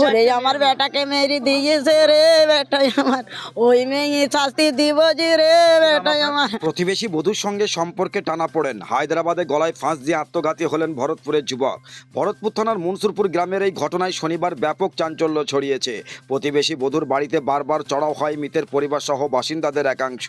ওরে আমার বেটাকে মেরে দিয়েছে রে বেটাই আমার। ওই মেয়ে শাস্তি দিব যে রে বেটাই আমার। প্রতিবেশী বধূর সঙ্গে সম্পর্কে টানা পড়েন। হায়দ্রাবাদে গলায় ফাঁস দিয়ে আত্মঘাতী হলেন ভরতপুরের যুবক। ভরতপুর থানার মনসুরপুর গ্রামের এই ঘটনায় শনিবার ব্যাপক চাঞ্চল্য ছড়িয়েছে। প্রতিবেশী বধূর বাড়িতে বারবার চড়াও হয় মৃতের পরিবার সহ বাসিন্দাদের একাংশ।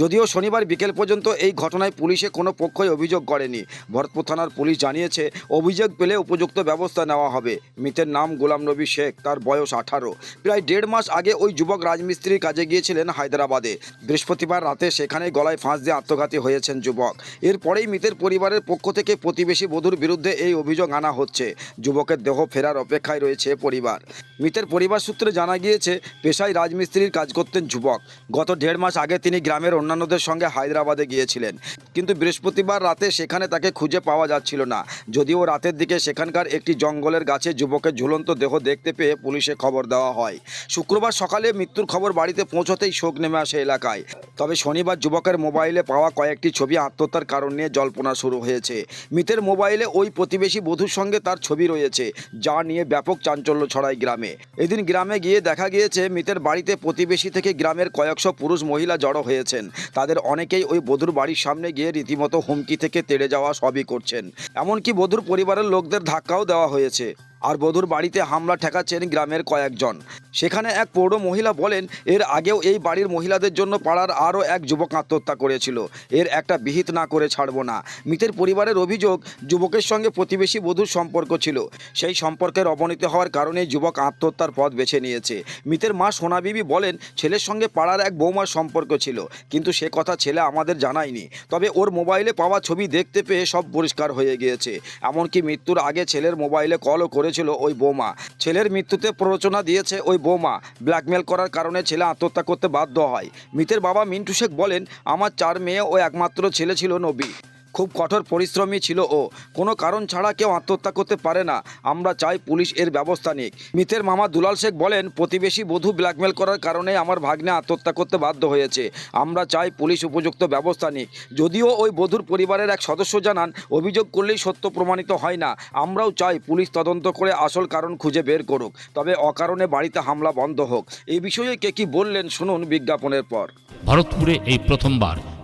যদিও শনিবার বিকেল পর্যন্ত এই ঘটনায় পুলিশে কোনো পক্ষই অভিযোগ করেনি। ভরতপুর থানার পুলিশ জানিয়েছে অভিযোগ পেলে উপযুক্ত ব্যবস্থা নেওয়া হবে। মৃতের নাম গোলাম নবী শেখ, তার বয়স আঠারো। প্রায় দেড় মাস আগে ওই যুবক রাজমিস্ত্রির কাজে গিয়েছিলেন হায়দ্রাবাদে। বৃহস্পতিবার রাতে সেখানে গলায় ফাঁস দিয়ে আত্মঘাতী হয়েছেন যুবক। এরপরেই মৃতের পরিবারের পক্ষ থেকে প্রতিবেশী বধূর বিরুদ্ধে এই অভিযোগ আনা হচ্ছে। যুবকের দেহ ফেরার অপেক্ষায় রয়েছে পরিবার। মৃতের পরিবার সূত্রে জানা গিয়েছে, পেশায় রাজমিস্ত্রির কাজ করতেন যুবক। গত দেড় মাস আগে তিনি গ্রামের অন্যান্যদের সঙ্গে হায়দ্রাবাদে গিয়েছিলেন। কিন্তু বৃহস্পতিবার রাতে সেখানে তাকে খুঁজে পাওয়া যাচ্ছিল না। যদিও রাতের দিকে সেখানকার একটি জঙ্গলের গাছে যুবকের ঝুলন্ত দেহ দেখতে পেয়ে পুলিশে খবর দেওয়া হয়। শুক্রবার সকালে মৃত্যুর খবর বাড়িতে পৌঁছতেই শোক নেমে আসে এলাকায়। তবে শনিবার যুবকের মোবাইলে পাওয়া কয়েকটি ছবি আত্মহত্যার কারণ নিয়ে জল্পনা শুরু হয়েছে। মৃতের মোবাইলে ওই প্রতিবেশী বধূর সঙ্গে তার ছবি রয়েছে, যা নিয়ে ব্যাপক চাঞ্চল্য ছড়ায় গ্রামে। এদিন গ্রামে গিয়ে দেখা গিয়েছে, মৃতের বাড়িতে প্রতিবেশী থেকে গ্রামের কয়েকশো পুরুষ মহিলা জড়ো হয়েছেন। তাদের অনেকেই ওই বধূর বাড়ির সামনে গিয়ে রীতিমতো হুমকি থেকে তেড়ে যাওয়া সবই করছেন। এমনকি বধূর পরিবারের লোকদের ধাক্কাও দেওয়া হয়েছে। আর বধুর বাড়িতে হামলা ঠেকাচ্ছেন গ্রামের কয়েকজন। সেখানে এক পৌর মহিলা বলেন, এর আগেও এই বাড়ির মহিলাদের জন্য পাড়ার আরও এক যুবক আত্মহত্যা করেছিল। এর একটা বিহিত না করে ছাড়বো না। মৃতের পরিবারের অভিযোগ, যুবকের সঙ্গে প্রতিবেশী বধূর সম্পর্ক ছিল। সেই সম্পর্কের অবনতি হওয়ার কারণে যুবক আত্মহত্যার পথ বেছে নিয়েছে। মৃতের মা সোনা বিবি বলেন, ছেলের সঙ্গে পাড়ার এক বৌমার সম্পর্ক ছিল, কিন্তু সে কথা ছেলে আমাদের জানায়নি। তবে ওর মোবাইলে পাওয়া ছবি দেখতে পেয়ে সব পরিষ্কার হয়ে গিয়েছে। এমনকি মৃত্যুর আগে ছেলের মোবাইলে কলও করেছিল ওই বৌমা। ছেলের মৃত্যুতে প্ররোচনা দিয়েছে ওই বৌমা। ব্ল্যাকমেল করার কারণে ছেলে আত্মহত্যা করতে বাধ্য হয়। মিতের বাবা মিন্টু শেখ বলেন, আমার চার মেয়ে ও একমাত্র ছেলে ছিল নবী। খুব কঠোর পরিশ্রমী ছিল ও। কোনো কারণ ছাড়া কেউ আত্মহত্যা করতে পারে না। আমরা চাই পুলিশ এর ব্যবস্থা নিক। মিথের মামা দুলাল শেখ বলেন, প্রতিবেশী বধূ ব্ল্যাকমেল করার কারণে আমার ভাগ্নে আত্মহত্যা করতে বাধ্য হয়েছে। আমরা চাই পুলিশ উপযুক্ত ব্যবস্থা নিক। যদিও ওই বধূর পরিবারের এক সদস্য জানান, অভিযোগ করলেই সত্য প্রমাণিত হয় না। আমরাও চাই পুলিশ তদন্ত করে আসল কারণ খুঁজে বের করুক। তবে অকারণে বাড়িতে হামলা বন্ধ হোক। এই বিষয়ে কে কি বললেন শুনুন বিজ্ঞাপনের পর। ভারতপুরে এই প্রথমবার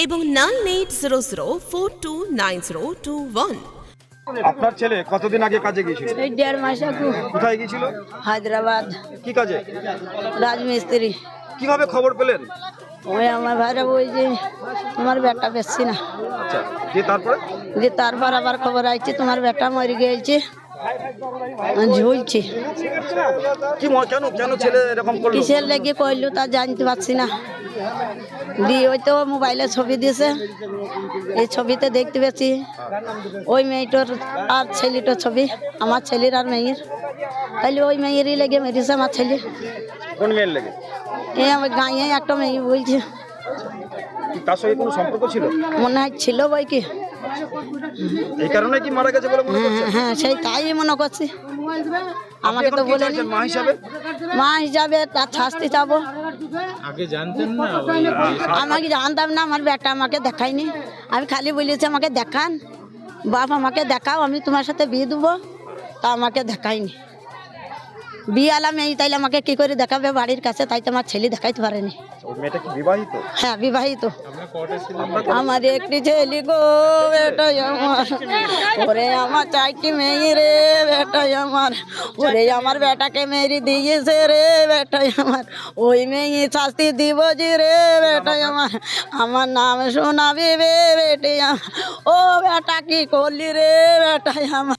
এবং nine eight zero zero four two nine zero two one. আপনার ছেলে কতদিন আগে কাজে গিয়েছিল? এই দেড় মাস আগে। কোথায় গিয়েছিল? হায়দ্রাবাদ। কি কাজে? রাজমিস্ত্রি। কীভাবে খবর পেলেন? ওই আমার ভাইরা ওই যে তোমার বেটা বেশি না। আচ্ছা দিয়ে তারপরে? যে তারপর আবার খবর আইছে তোমার বেটা মরে গিয়েছে। ঝুলছে কি কেন কেন ছেলে এরকম করল কিসের লেগে কইলো তা জানতে পারছি না দিয়ে ওই তো মোবাইলে ছবি দিয়েছে এই ছবিতে দেখতে পেয়েছি ওই মেয়েটার আর ছেলেটার ছবি আমার ছেলের আর মেয়ের তাইলে ওই মেয়েরই লেগে মেরেছে আমার ছেলে কোন মেয়ের লেগে এই আমার গাঁয়ে একটা মেয়ে বলছে তার সঙ্গে কোনো সম্পর্ক ছিল মনে হয় ছিল বই কি এই কারণে কি মারা গেছে বলে মনে হ্যাঁ হ্যাঁ সেই তাই মনে করছি। আমাকে তো বলে মা হিসাবে? মা হিসাবে তার শাস্তি চাবো। আগে জানতেন না আমাকে জানতাম না আমার বেটা আমাকে দেখায়নি। আমি খালি বলেছি আমাকে দেখান। বাপ আমাকে দেখাও আমি তোমার সাথে বিয়ে দেবো। তা আমাকে দেখায়নি। বিয়ে আলাম এই তাইলে আমাকে কি করে দেখাবে বাড়ির কাছে? তাই তো আমার ছেলে দেখাইতে পারেনি। ওই মেয়েটা কি হ্যাঁ বিবাহিত। আমার একটি ছেলে গো বেটাই আমার। ওরে আমার চাইটি মেয়ে রে বেটাই আমার। ওরে আমার বেটাকে মেরে দিয়েছে রে বেটাই আমার। ওই মেয়ে শাস্তি দিব যে রে বেটাই আমার। আমার নাম শোনাবি বে বেটে আমার। ও বেটা কি করলি রে বেটাই আমার।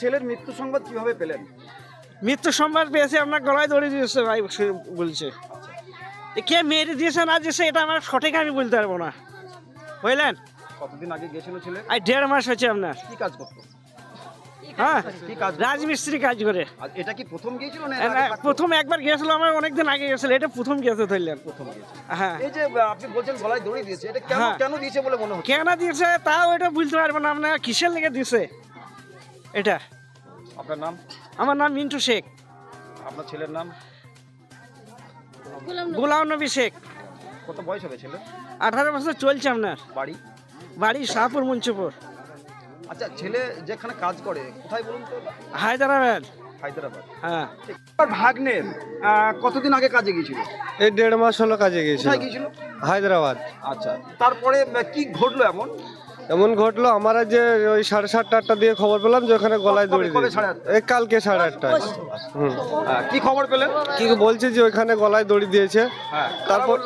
ছেলের মৃত্যু সংবাদ কীভাবে পেলেন? মৃত্যু সংবাদ পেয়েছে আপনার গলায় দড়ি দিয়েছে ভাই বলছে। কে মেরে দিয়েছে না দিয়েছে এটা আমার সঠিক আমি বলতে পারব না। বুঝলেন? কতদিন আগে গেছিল ছেলে? আর দেড় মাস হচ্ছে আপনার। কি কাজ করতো? হ্যাঁ রাজমিস্ত্রি কাজ করে। এটা কি প্রথম গিয়েছিল না একবার গিয়েছিল আমার অনেকদিন আগে গেছিল এটা প্রথম ধরলেন। প্রথম হ্যাঁ। এই যে আপনি বলছেন গলায় দড়ি দিয়েছে এটা কেন হ্যাঁ। কেন দিয়েছে বলে মনে হচ্ছে? কেন দিয়েছে তাও এটা বুঝতে পারব না আপনার কিসের লেগে দিছে এটা। আপনার নাম? আমার নাম মিন্টু শেখ। আপনার ছেলের নাম? গোলাম নবী। শেখ। কত বয়স হবে ছেলে আঠারো বছর চলছে আপনার। বাড়ি? বাড়ি শাহপুর মুন্সিপুর। আচ্ছা ছেলে যেখানে কাজ করে কোথায় বলুন তো? হায়দ্রাবাদ। হায়দ্রাবাদ। হ্যাঁ। ভাগ্নের কতদিন আগে কাজে গিয়েছিল? এই দেড় মাস হলো কাজে গিয়েছিল। গিয়েছিল? হায়দ্রাবাদ। আচ্ছা তারপরে কি ঘটলো এমন? এমন ঘটলো আমরা যে ওই সাড়ে সাতটা আটটা দিয়ে খবর পেলাম যে ওখানে গলায় দড়ি আটটা? এই কালকে সাড়ে আটটায় হুম। আহ, কি খবর পেলেন? কি বলছে যে ওইখানে গলায় দড়ি দিয়েছে। হ্যাঁ তারপর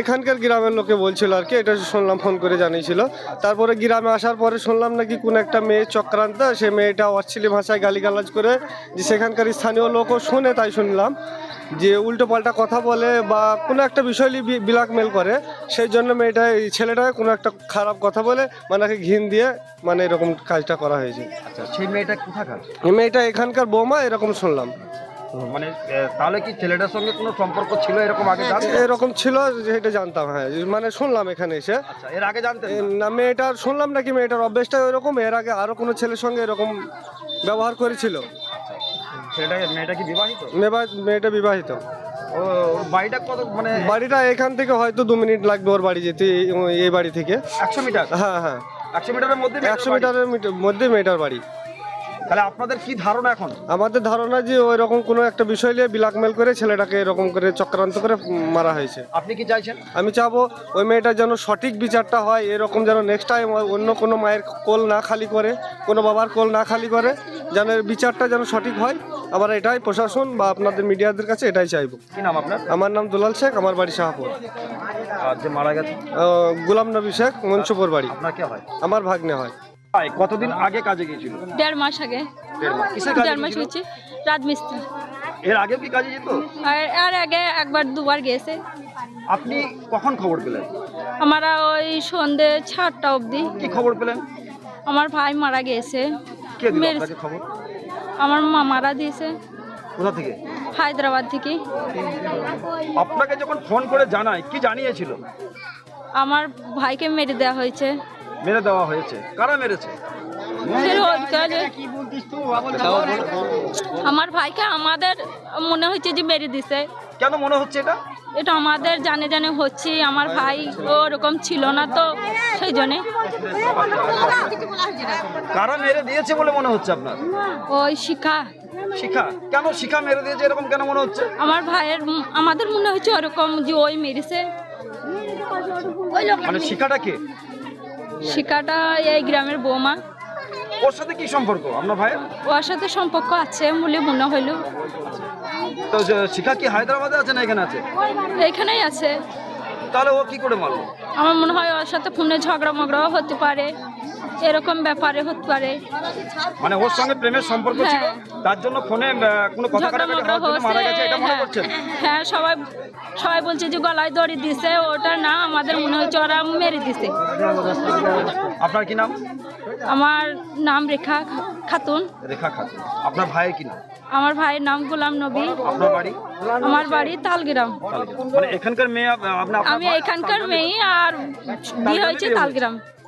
এখানকার গ্রামের লোকে বলছিল আর কি এটা শুনলাম ফোন করে জানিয়েছিল। তারপরে গ্রামে আসার পরে শুনলাম নাকি কোন একটা মেয়ে চক্রান্ত সে মেয়েটা অশ্লীল ভাষায় গালিগালাজ করে যে সেখানকার স্থানীয় লোকও শুনে তাই শুনলাম যে উল্টো পাল্টা কথা বলে বা কোনো একটা বিষয় নিয়ে ব্ল্যাকমেল করে সেই জন্য মেয়েটা এই ছেলেটা কোনো একটা খারাপ কথা বলে মানে ঘিন দিয়ে মানে এরকম কাজটা করা হয়েছে। আচ্ছা সেই মেয়েটা কোথাকার? এই মেয়েটা এখানকার বৌমা এরকম শুনলাম। মানে তাহলে কি ছেলেটার সঙ্গে কোনো সম্পর্ক ছিল এরকম আগে এরকম ছিল যেটা জানতাম হ্যাঁ। মানে শুনলাম এখানে এসে। আচ্ছা এর আগে জানতেন না? মেয়েটার শুনলাম নাকি মেয়েটার অভ্যেসটা এর আগে আরও কোনো ছেলের সঙ্গে এরকম ব্যবহার করেছিল। ছেলেটা মেয়েটা কি বিবাহিত? মেয়েটা বাড়িটা কত মানে বাড়িটা এখান থেকে হয়তো দু মিনিট লাগবে ওর বাড়ি যেতে এই- এই বাড়ি থেকে। একশো মিটার? হ্যাঁ হ্যাঁ। একশো মিটারের মধ্যে একশো মিটারের মিটার- মধ্যে মেয়েটার বাড়ি। তাহলে আপনাদের কি ধারণা এখন? আমাদের ধারণা যে ওই রকম কোনো একটা বিষয় নিয়ে ব্ল্যাকমেল করে ছেলেটাকে এরকম করে চক্রান্ত করে মারা হয়েছে। আপনি কি চাইছেন? আমি চাবো ওই মেয়েটা যেন সঠিক বিচারটা হয় এরকম যেন নেক্সট টাইম অন্য কোনো মায়ের কোল না খালি করে কোনো বাবার কোল না খালি করে যেন বিচারটা যেন সঠিক হয়। আবার এটাই প্রশাসন বা আপনাদের মিডিয়াদের কাছে এটাই চাইব। কি নাম আপনার? আমার নাম দুলাল শেখ আমার বাড়ি শাহপুর। আর যে মারা গেছে? গোলাম নবী শেখ মনসুপুর বাড়ি। আপনার কে হয়? আমার ভাগ্নে হয়। কতদিন আগে কাজে গিয়েছিল? দেড় মাস আগে। দেড় মাস। কিসের কাজে দেড় মাস গিয়েছিল? হচ্ছে রাজমিস্ত্রি। এর আগেও কি কাজে যেত? আর আর আগে একবার দুবার গেছে আপনি কখন খবর পেলেন? আমরা ওই সন্ধে সাতটা অবধি। কি খবর পেলেন? আমার ভাই মারা গেছে কে দিল আপনাকে খবর? আমার মা মারা দিয়েছে। কোথা থেকে? হায়দ্রাবাদ থেকে। আপনাকে যখন ফোন করে জানায় কি জানিয়েছিল? আমার ভাইকে মেরে দেওয়া হয়েছে। মেরে দেওয়া হয়েছে। কারা মেরেছে? আমার ভাইকে আমাদের মনে হচ্ছে যে মেরে দিছে। কেন মনে হচ্ছে এটা? এটা আমাদের জানে জানে হচ্ছে আমার ভাই ওরকম ছিল না তো সেই জন্যে। কারা মেরে দিয়েছে বলে মনে হচ্ছে আপনার? ওই শিখা। শিখা? কেন শিখা মেরে দিয়েছে এরকম কেন মনে হচ্ছে? আমার ভাইয়ের আমাদের মনে হচ্ছে ওরকম যে ওই মেরেছে। মানে শিখাটা কে? শিকাটা এই গ্রামের বৌমা। ওর সাথে কি সম্পর্ক? আপনার ভাইয়ের? ওর সাথে সম্পর্ক আছে বলে মনে হইল তো শিকা শিখা কি হায়দ্রাবাদে আছে না এখানে আছে? এখানেই আছে। তাহলে ও কি করে মারলো? আমার মনে হয় ওর সাথে ফোনে ঝগড়া মগড়াও হতে পারে। এরকম ব্যাপারে হতে পারে। মানে ওর সঙ্গে প্রেমের সম্পর্ক ছিল? হ্যাঁ। তার জন্য ফোনে কোনো কথা কাটাকাটি হওয়ার জন্য মারা গেছে এটা মনে হ্যাঁ, করছেন হ্যাঁ সবাই সবাই বলছে যে গলায় দড়ি দিছে ওটা না আমাদের মনে হচ্ছে ওরা মেরে দিছে। আপনার কি নাম? আমার নাম রেখা খাতুন। রেখা খাতুন। আপনার ভাইয়ের কি নাম? আমার ভাইয়ের নাম গোলাম নবী। আপনার বাড়ি? আমার বাড়ি তালগ্রাম। মানে এখানকার মেয়ে আপনি আমি এখানকার মেয়ে আর বিয়ে হয়েছে তালগ্রাম।